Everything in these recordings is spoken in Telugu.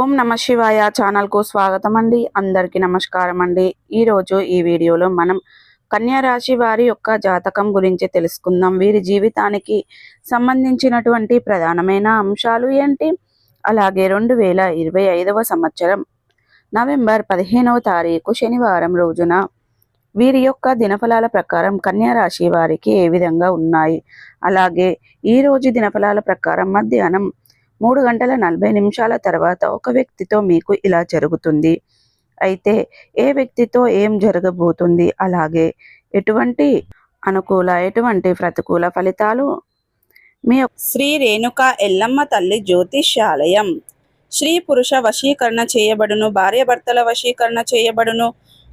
ఓం నమ శివాయ ఛానల్కు స్వాగతం అండి అందరికీ నమస్కారం అండి ఈరోజు ఈ వీడియోలో మనం కన్యా రాశి వారి యొక్క జాతకం గురించి తెలుసుకుందాం. వీరి జీవితానికి సంబంధించినటువంటి ప్రధానమైన అంశాలు ఏంటి? అలాగే రెండు వేల ఇరవై ఐదవ సంవత్సరం నవంబర్ పదిహేనవ తారీఖు శనివారం రోజున వీరి యొక్క దినఫలాల ప్రకారం కన్యా రాశి వారికి ఏ విధంగా ఉన్నాయి? అలాగే ఈ రోజు దినఫలాల ప్రకారం మధ్యాహ్నం మూడు గంటల నలభై నిమిషాల తర్వాత ఒక వ్యక్తితో మీకు ఇలా జరుగుతుంది. అయితే ఏ వ్యక్తితో ఏం జరగబోతుంది? అలాగే ఎటువంటి అనుకూల ఎటువంటి ప్రతికూల ఫలితాలు? మీ శ్రీ రేణుక ఎల్లమ్మ తల్లి జ్యోతిష్యాలయం. స్త్రీ పురుష వశీకరణ చేయబడును భార్యాభర్తల వశీకరణ చేయబడును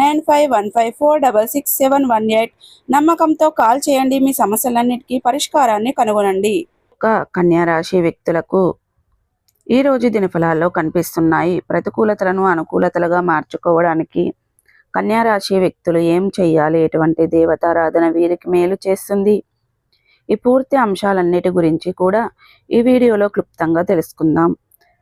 nine five one five four double six seven one eight నమ్మకంతో కాల్ చేయండి. మీ సమస్యలన్నిటికీ పరిష్కారాన్ని కనుగొనండి. ఒక కన్యా రాశి వ్యక్తులకు ఈ రోజు దినఫలాల్లో కనిపిస్తున్నాయి. ప్రతికూలతలను అనుకూలతలుగా మార్చుకోవడానికి కన్యా రాశి వ్యక్తులు ఏం చేయాలి ఎటువంటి దేవతారాధన వీరికి మేలు చేస్తుంది? ఈ పూర్తి అంశాలన్నిటి గురించి కూడా ఈ వీడియోలో క్లుప్తంగా తెలుసుకుందాం.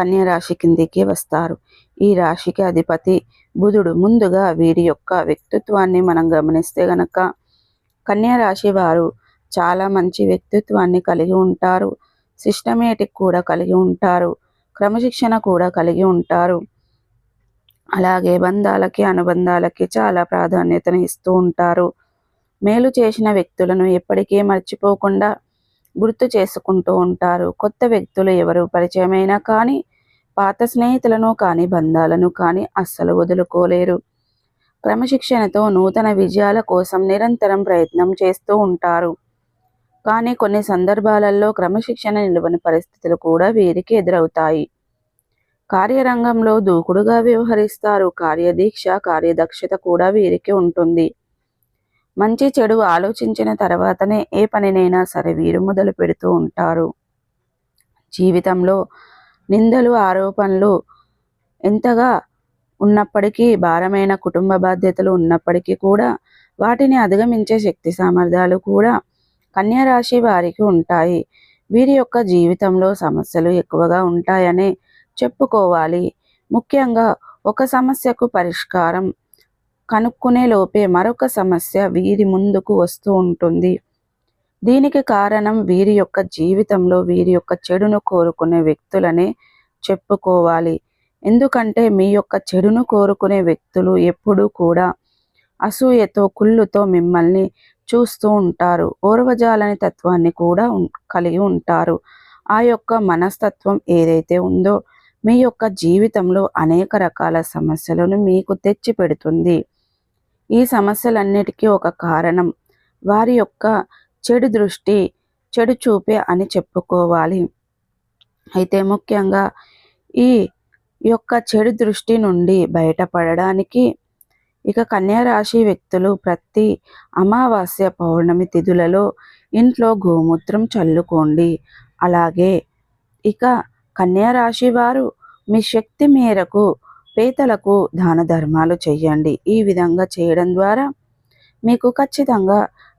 కన్యా రాశి కిందికి వస్తారు. ఈ రాశికి అధిపతి బుధుడు. ముందుగా వీరి యొక్క వ్యక్తిత్వాన్ని మనం గమనిస్తే గనక కన్యా రాశి వారు చాలా మంచి వ్యక్తిత్వాన్ని కలిగి ఉంటారు. సిస్టమేటిక్ కూడా కలిగి ఉంటారు. క్రమశిక్షణ కూడా కలిగి ఉంటారు. అలాగే బంధాలకి అనుబంధాలకి చాలా ప్రాధాన్యతను ఇస్తూ ఉంటారు. మేలు చేసిన వ్యక్తులను ఎప్పటికీ మర్చిపోకుండా గుర్తు చేసుకుంటూ ఉంటారు. కొత్త వ్యక్తులు ఎవరు పరిచయమైనా కానీ పాత స్నేహితులను కానీ బంధాలను కానీ అస్సలు వదులుకోలేరు. క్రమశిక్షణతో నూతన విజయాల కోసం నిరంతరం ప్రయత్నం చేస్తూ ఉంటారు. కానీ కొన్ని సందర్భాలలో క్రమశిక్షణ నిలువని పరిస్థితులు కూడా వీరికి ఎదురవుతాయి. కార్యరంగంలో దూకుడుగా వ్యవహరిస్తారు. కార్యదీక్ష కార్యదక్షత కూడా వీరికి ఉంటుంది. మంచి చెడు ఆలోచించిన తర్వాతనే ఏ పనినైనా సరే వీరు మొదలు పెడుతూ ఉంటారు. జీవితంలో నిందలు ఆరోపణలు ఎంతగా ఉన్నప్పటికీ భారమైన కుటుంబ బాధ్యతలు ఉన్నప్పటికీ కూడా వాటిని అధిగమించే శక్తి సామర్థ్యాలు కూడా కన్యారాశి వారికి ఉంటాయి. వీరి యొక్క జీవితంలో సమస్యలు ఎక్కువగా ఉంటాయనే చెప్పుకోవాలి. ముఖ్యంగా ఒక సమస్యకు పరిష్కారం కనుక్కునే లోపే మరొక సమస్య వీరి ముందుకు వస్తూ ఉంటుంది. దీనికి కారణం వీరి యొక్క జీవితంలో వీరి యొక్క చెడును కోరుకునే వ్యక్తులనే చెప్పుకోవాలి. ఎందుకంటే మీ యొక్క చెడును కోరుకునే వ్యక్తులు ఎప్పుడూ కూడా అసూయతో కుళ్ళుతో మిమ్మల్ని చూస్తూ ఉంటారు. ఓర్వజాలని తత్వాన్ని కూడా కలిగి ఉంటారు. ఆ యొక్క మనస్తత్వం ఏదైతే ఉందో మీ యొక్క జీవితంలో అనేక రకాల సమస్యలను మీకు తెచ్చి పెడుతుంది ఈ సమస్యలన్నిటికీ ఒక కారణం. వారి యొక్క చెడు దృష్టి చెడు చూపే అని చెప్పుకోవాలి. అయితే ముఖ్యంగా ఈ యొక్క చెడు దృష్టి నుండి బయటపడడానికి ఇక కన్యారాశి వ్యక్తులు ప్రతి అమావాస్య పౌర్ణమి తిథులలో ఇంట్లో గోమూత్రం చల్లుకోండి. అలాగే ఇక కన్యారాశి వారు మీ శక్తి మేరకు పేదలకు దాన ధర్మాలు చేయండి ఈ విధంగా చేయడం ద్వారా మీకు ఖచ్చితంగా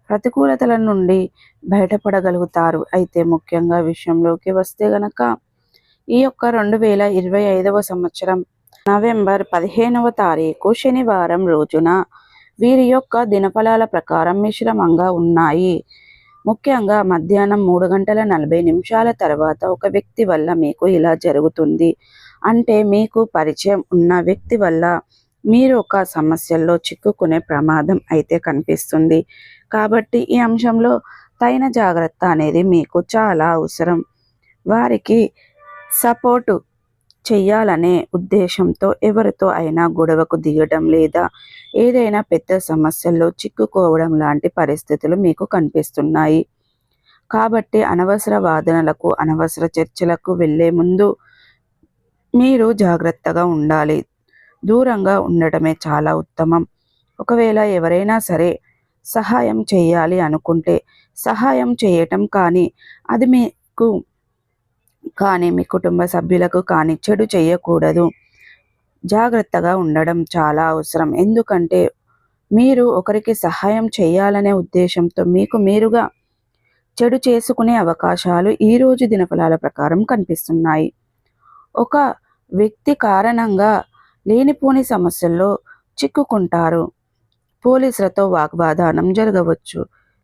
ప్రతికూలతల నుండి బయటపడగలుగుతారు. అయితే ముఖ్యంగా విషయంలోకి వస్తే గనక ఈ యొక్క రెండు వేల ఇరవై ఐదవ సంవత్సరం నవంబర్ పదిహేనవ తారీఖు శనివారం రోజున వీరి యొక్క దినఫలాల ప్రకారం మిశ్రమంగా ఉన్నాయి. ముఖ్యంగా మధ్యాహ్నం మూడు గంటల నలభై నిమిషాల తర్వాత ఒక వ్యక్తి వల్ల మీకు ఇలా జరుగుతుంది. అంటే మీకు పరిచయం ఉన్న వ్యక్తి వల్ల మీరు ఒక సమస్యల్లో చిక్కుకునే ప్రమాదం అయితే కనిపిస్తుంది. కాబట్టి ఈ అంశంలో తగిన జాగ్రత్త అనేది మీకు చాలా అవసరం. వారికి సపోర్టు చెయ్యాలనే ఉద్దేశంతో ఎవరితో అయినా గొడవకు దిగడం లేదా ఏదైనా పెద్ద సమస్యల్లో చిక్కుకోవడం లాంటి పరిస్థితులు మీకు కనిపిస్తున్నాయి. కాబట్టి అనవసర వాదనలకు అనవసర చర్చలకు వెళ్ళే ముందు మీరు జాగ్రత్తగా ఉండాలి. దూరంగా ఉండటమే చాలా ఉత్తమం. ఒకవేళ ఎవరైనా సరే సహాయం చేయాలి అనుకుంటే సహాయం చేయటం కానీ అది మీకు కానీ మీ కుటుంబ సభ్యులకు కానీ చెడు చేయకూడదు. జాగ్రత్తగా ఉండడం చాలా అవసరం. ఎందుకంటే మీరు ఒకరికి సహాయం చేయాలనే ఉద్దేశంతో మీకు మీరుగా చెడు చేసుకునే అవకాశాలు ఈరోజు దినఫలాల ప్రకారం కనిపిస్తున్నాయి. ఒక వ్యక్తి కారణంగా లేనిపోని సమస్యల్లో చిక్కుకుంటారు. పోలీసులతో వాగ్వాదానం జరగవచ్చు.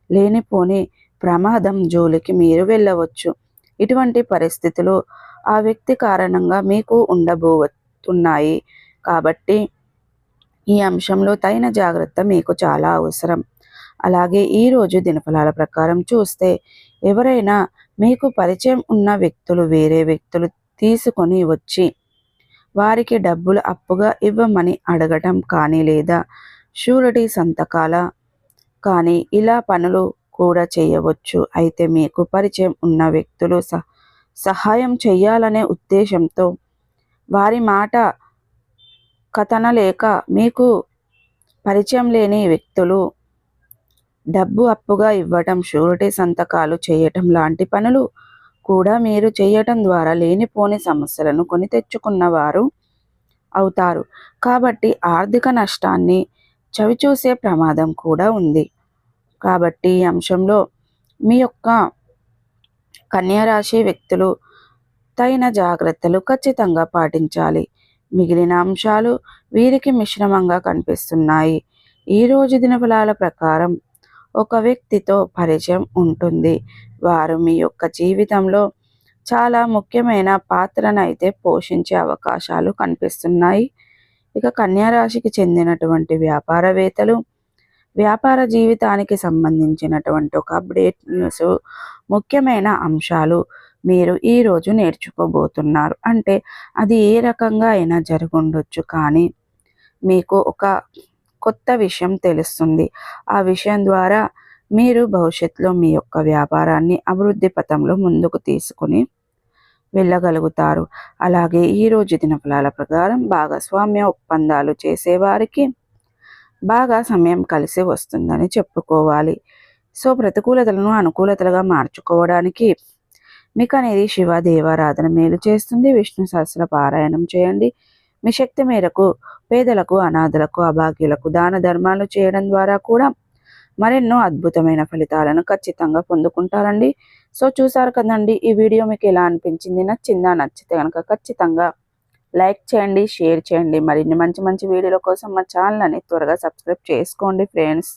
లేనిపోని ప్రమాదం జోలికి మీరు వెళ్ళవచ్చు. ఇటువంటి పరిస్థితులు ఆ వ్యక్తి కారణంగా మీకు ఉండబోతున్నాయి కాబట్టి ఈ అంశంలో తగిన జాగ్రత్త మీకు చాలా అవసరం. అలాగే ఈరోజు దినఫలాల ప్రకారం చూస్తే ఎవరైనా మీకు పరిచయం ఉన్న వ్యక్తులు వేరే వ్యక్తులు తీసుకొని వచ్చి వారికి డబ్బులు అప్పుగా ఇవ్వమని అడగటం కానీ లేదా షూరిటీ సంతకాల కానీ ఇలా పనులు కూడా చేయవచ్చు. అయితే మీకు పరిచయం ఉన్న వ్యక్తులు సహాయం చేయాలనే ఉద్దేశంతో వారి మాట కథన లేక మీకు పరిచయం లేని వ్యక్తులు డబ్బు అప్పుగా ఇవ్వటం షూరిటీ సంతకాలు చేయటం లాంటి పనులు కూడా మీరు చేయటం ద్వారా లేనిపోని సమస్యలను కొని తెచ్చుకున్నవారు అవుతారు. కాబట్టి ఆర్థిక నష్టాన్ని చవిచూసే ప్రమాదం కూడా ఉంది. కాబట్టి ఈ అంశంలో మీ యొక్క కన్యారాశి వ్యక్తులు తగిన జాగ్రత్తలు ఖచ్చితంగా పాటించాలి. మిగిలిన అంశాలు వీరికి మిశ్రమంగా కనిపిస్తున్నాయి. ఈరోజు దినఫలాల ప్రకారం ఒక వ్యక్తితో పరిచయం ఉంటుంది. వారు మీ యొక్క జీవితంలో చాలా ముఖ్యమైన పాత్రను అయితే పోషించే అవకాశాలు కనిపిస్తున్నాయి. ఇక కన్యారాశికి చెందినటువంటి వ్యాపారవేత్తలు వ్యాపార జీవితానికి సంబంధించినటువంటి ఒక అప్డేట్ న్యూస్ ముఖ్యమైన అంశాలు మీరు ఈరోజు నేర్చుకోబోతున్నారు. అంటే అది ఏ రకంగా అయినా జరుగుండొచ్చు కానీ మీకు ఒక కొత్త విషయం తెలుస్తుంది. ఆ విషయం ద్వారా మీరు భవిష్యత్తులో మీ యొక్క వ్యాపారాన్ని అభివృద్ధి పథంలో ముందుకు తీసుకుని వెళ్ళగలుగుతారు. అలాగే ఈరోజు దినఫలాల ప్రకారం భాగస్వామ్య ఒప్పందాలు చేసేవారికి బాగా సమయం కలిసి వస్తుందని చెప్పుకోవాలి. సో ప్రతికూలతలను అనుకూలతలుగా మార్చుకోవడానికి మీకు అనేది శివ దేవారాధన మేలు చేస్తుంది. విష్ణు సహస్ర పారాయణం చేయండి. మీ శక్తి మేరకు పేదలకు అనాథలకు అభాగ్యులకు దాన ధర్మాలు చేయడం ద్వారా కూడా మరెన్నో అద్భుతమైన ఫలితాలను ఖచ్చితంగా పొందుకుంటారండి. సో చూసారు కదండి ఈ వీడియో మీకు ఎలా అనిపించింది? నచ్చిందా? నచ్చితే కనుక ఖచ్చితంగా లైక్ చేయండి షేర్ చేయండి. మరిన్ని మంచి మంచి వీడియోల కోసం మా ఛానల్ని త్వరగా సబ్స్క్రైబ్ చేసుకోండి ఫ్రెండ్స్.